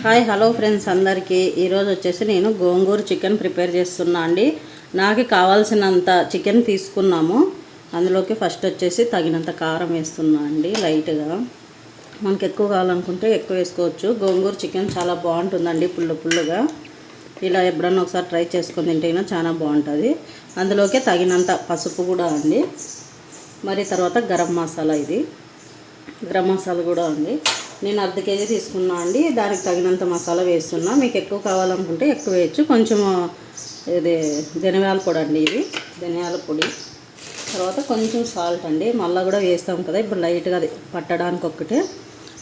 Hi hello friends అందరికీ. ఈరోజు వచ్చేసి నేను గోంగూర చికెన్ ప్రిపేర్ చేస్తున్నా అండి. నాకు కావాల్సినంత చికెన్ తీసుకున్నాము. అందులోకి ఫస్ట్ వచ్చేసి తగినంత కారం వేస్తున్నా అండి లైట్గా. మనకి ఎక్కువ కావాలనుకుంటే ఎక్కువ వేసుకోవచ్చు. గోంగూర చికెన్ చాలా బాగుంటుందండి పుల్ల పుల్లగా. ఇలా ఎప్పుడన్నా ఒకసారి ట్రై చేసుకొని తింటేనా చాలా బాగుంటుంది. అందులోకి తగినంత పసుపు కూడా అండి. మరి తర్వాత గరం మసాలా ఇది. గరం మసాలా కూడా ఉంది నేను అర్ధ కేజీ తీసుకున్నా అండి. దానికి తగినంత మసాలా వేస్తున్నా. మీకు ఎక్కువ కావాలనుకుంటే ఎక్కువ వేయచ్చు. కొంచెం ఇది ధనియాల పొడి అండి ఇది. ధనియాల పొడి. తర్వాత కొంచెం సాల్ట్ అండి. మళ్ళీ కూడా వేస్తాం కదా. ఇప్పుడు లైట్గా అది పట్టడానికి ఒక్కటే.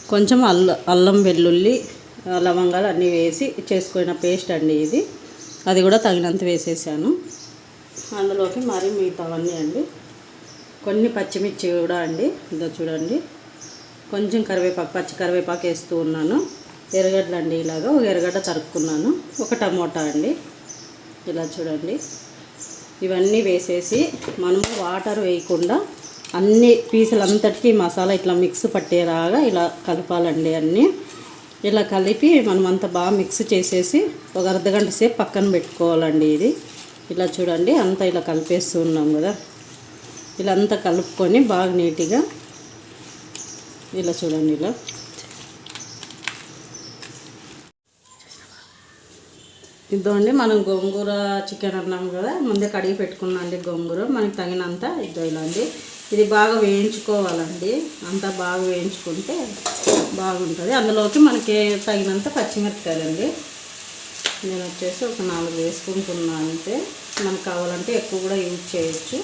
కొంచెం అల్ల అల్లం వెల్లుల్లి లవంగాలు అన్నీ వేసి చేసుకున్న పేస్ట్ అండి ఇది. అది కూడా తగినంత వేసేసాను. అందులోకి మరి మిగతావన్నీ అండి. కొన్ని పచ్చిమిర్చి కూడా అండి. ఇదో చూడండి. కొంచెం కరివేపాకు పచ్చి కరివేపాకు వేస్తూ ఉన్నాను. ఎర్రగడ్డలు అండి ఇలాగా ఒక ఎర్రగడ్డ తరుక్కున్నాను. ఒక టమోటా అండి. ఇలా చూడండి. ఇవన్నీ వేసేసి మనము వాటర్ వేయకుండా అన్ని పీసులంతటికీ మసాలా ఇట్లా మిక్స్ పట్టేలాగా ఇలా కలపాలండి అన్నీ. ఇలా కలిపి మనం బాగా మిక్స్ చేసేసి ఒక అర్ధగంట సేపు పక్కన పెట్టుకోవాలండి ఇది. ఇలా చూడండి అంతా ఇలా కలిపేస్తూ ఉన్నాం కదా. ఇలా అంతా కలుపుకొని బాగా నీట్గా ఇలా చూడండి ఇలా అండి మనం గోంగూర చికెన్ అన్నాం కదా ముందే కడిగి పెట్టుకున్నాం అండి గోంగూర. మనకి తగినంత ఇద్దో ఇలా అండి ఇది బాగా వేయించుకోవాలండి. అంతా బాగా వేయించుకుంటే బాగుంటుంది. అందులోకి మనకి తగినంత పచ్చిమిరపకాయలండి. నేను వచ్చేసి ఒక నాలుగు వేసుకుంటున్నాను అంటే మనకు కావాలంటే ఎక్కువ కూడా యూజ్ చేయొచ్చు.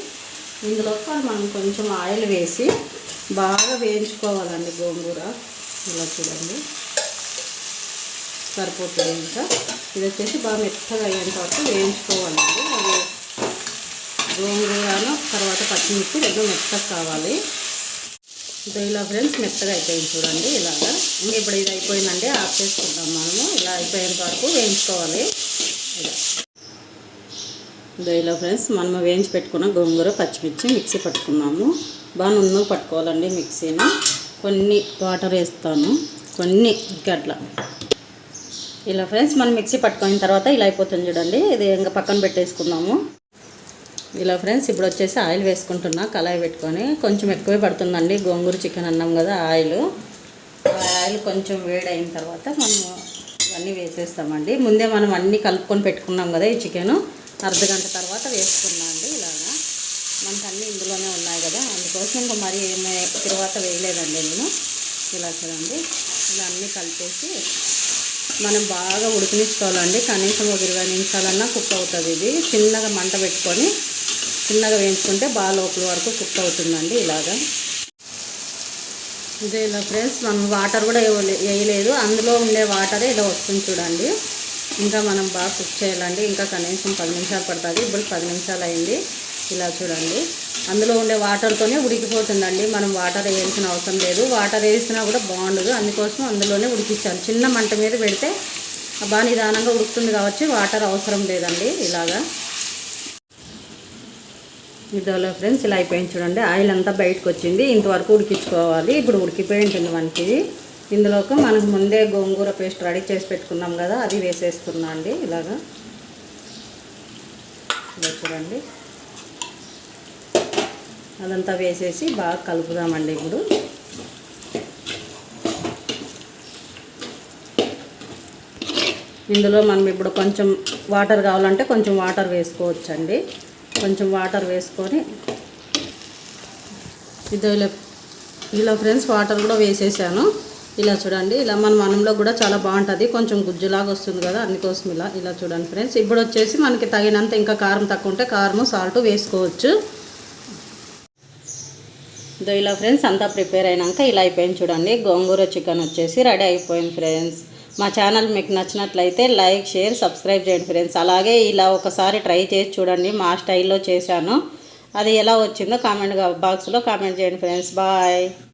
ఇందులో మనం కొంచెం ఆయిల్ వేసి బాగా వేయించుకోవాలండి గోంగూర. ఇలా చూడండి. సరిపోతుంది ఇంకా. ఇది వచ్చేసి బాగా మెత్తగా అయ్యేంత వరకు వేయించుకోవాలండి. అది గోంగూరను తర్వాత పచ్చిమిర్చి రెండు మెత్తగా కావాలి. ఇంకా ఇలా ఫ్రెండ్స్ మెత్తగా అయిపోయింది చూడండి ఇలాగా. ఇంకా ఇప్పుడు ఇది అయిపోయిందండి. ఆఫ్ చేసుకుంటాం మనము. ఇలా అయిపోయేంత వరకు వేయించుకోవాలి. ఇలా. ఇలా ఫ్రెండ్స్ మనం వేయించి పెట్టుకున్న గోంగూర పచ్చిమిర్చి మిక్సీ పట్టుకున్నాము. బాగా నున్ను పట్టుకోవాలండి మిక్సీని. కొన్ని వాటర్ వేస్తాను. కొన్ని ఇంకా అట్లా. ఇలా ఫ్రెండ్స్ మనం మిక్సీ పట్టుకున్న తర్వాత ఇలా అయిపోతుంది చూడండి. ఇది ఇంకా పక్కన పెట్టేసుకుందాము ఇలా ఫ్రెండ్స్ ఇప్పుడు వచ్చేసి ఆయిల్ వేసుకుంటున్నా కళాయి పెట్టుకొని. కొంచెం ఎక్కువే పడుతుందండి గోంగూర చికెన్ అన్నాం కదా ఆయిల్. ఆయిల్ కొంచెం వేడి అయిన తర్వాత మనము ఇవన్నీ వేసేస్తామండి. ముందే మనం అన్నీ కలుపుకొని పెట్టుకున్నాం కదా ఈ చికెన్. అర్ధ గంట తర్వాత వేసుకున్నా అండి ఇలాగా. మనకు అన్నీ ఇందులోనే ఉన్నాయి కదా. అందుకోసం ఇంకా మరి ఏమే తర్వాత వేయలేదండి నేను. ఇలా చూడండి. ఇలా అన్నీ కలిపేసి మనం బాగా ఉడికినిచ్చుకోవాలండి కనీసం ఒక ఇరవై నిమిషాలన్నా కుక్ అవుతుంది ఇది. చిన్నగా మంట పెట్టుకొని చిన్నగా వేయించుకుంటే బాగా లోపల వరకు కుక్ అవుతుందండి ఇలాగా. ఇదే ఇలా ఫ్రెండ్స్ మనం వాటర్ కూడా వేయలే- వేయలేదు. అందులో ఉండే వాటరే ఇలా వస్తుంది చూడండి. ఇంకా మనం బాగా కుక్ చేయాలండి. ఇంకా కనీసం పది నిమిషాలు పడుతుంది. ఇప్పుడు పది నిమిషాలు అయింది. ఇలా చూడండి. అందులో ఉండే వాటర్తోనే ఉడికిపోతుందండి. మనం వాటర్ వేయాల్సిన అవసరం లేదు. వాటర్ వేసినా కూడా బాగుండదు. అందుకోసం అందులోనే ఉడికించాలి. చిన్న మంట మీద పెడితే బాగా నిదానంగా ఉడుకుతుంది కాబట్టి వాటర్ అవసరం లేదండి. ఇలాగా. ఇదిలో ఫ్రెండ్స్ ఇలా అయిపోయింది చూడండి. ఆయిల్ అంతా బయటకు వచ్చింది. ఇంతవరకు ఉడికించుకోవాలి. ఇప్పుడు ఉడికిపోయి ఉంటుంది మనకి. ఇందులోకి మనకు ముందే గోంగూర పేస్ట్ రెడీ చేసి పెట్టుకున్నాం కదా అది వేసేస్తున్నా అండి ఇలాగా. ఇలా చూడండి. అదంతా వేసేసి బాగా కలుపుదామండి ఇప్పుడు. ఇందులో మనం ఇప్పుడు కొంచెం వాటర్ కావాలంటే కొంచెం వాటర్ వేసుకోవచ్చండి. కొంచెం వాటర్ వేసుకొని ఇదో ఇలా ఇలా ఫ్రెండ్స్ వాటర్ కూడా వేసేసాను. ఇలా చూడండి. ఇలా మన అన్నంలో కూడా చాలా బాగుంటుంది. కొంచెం గుజ్జులాగా వస్తుంది కదా అందుకోసం ఇలా ఇలా చూడండి ఫ్రెండ్స్. ఇప్పుడు వచ్చేసి మనకి తగినంత ఇంకా కారం తక్కువ ఉంటే కారము సాల్ట్ వేసుకోవచ్చు. ఇదో ఇలా ఫ్రెండ్స్ అంతా ప్రిపేర్ అయినాక ఇలా అయిపోయింది చూడండి. గోంగూర చికెన్ వచ్చేసి రెడీ అయిపోయింది ఫ్రెండ్స్. మా ఛానల్ మీకు నచ్చినట్లయితే లైక్ షేర్ సబ్స్క్రైబ్ చేయండి ఫ్రెండ్స్. అలాగే ఇలా ఒకసారి ట్రై చేసి చూడండి. మా స్టైల్లో చేశాను. అది ఎలా వచ్చిందో కామెంట్ బాక్స్లో కామెంట్ చేయండి ఫ్రెండ్స్. బాయ్.